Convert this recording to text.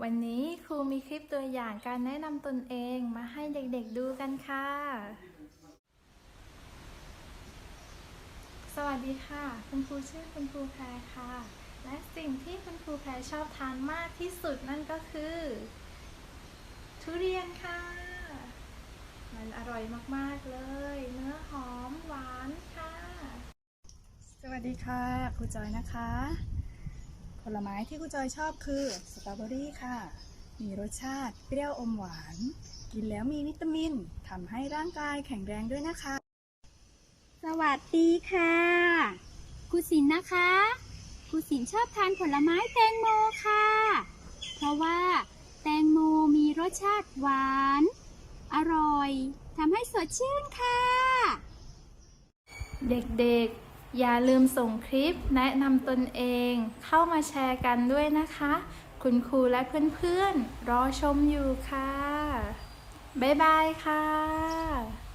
วันนี้ครูมีคลิปตัวอย่างการแนะนำตนเองมาให้เด็กๆดูกันค่ะ สวัสดีค่ะ คุณครูชื่อคุณครูแพรค่ะ และสิ่งที่คุณครูแพรชอบทานมากที่สุดนั่นก็คือ ทุเรียนค่ะ มันอร่อยมากๆเลย เนื้อหอมหวานค่ะ สวัสดีค่ะ ครูจอยนะคะ ผลไม้ที่ครูจอยชอบคือสตรอเบอรี่ค่ะ มีรสชาติเปรี้ยวอมหวาน กินแล้วมีวิตามินทำให้ร่างกายแข็งแรงด้วยนะคะ สวัสดีค่ะครูสินนะคะครูสินชอบทานผลไม้แตงโมค่ะ เพราะว่าแตงโมมีรสชาติหวาน อร่อยทำให้สดชื่นค่ะ เด็กๆ อย่าลืมส่งคลิปแนะนำตนเองเข้ามาแชร์กันด้วยนะคะ คุณครูและเพื่อนๆ รอชมอยู่ค่ะ บ๊ายบายค่ะ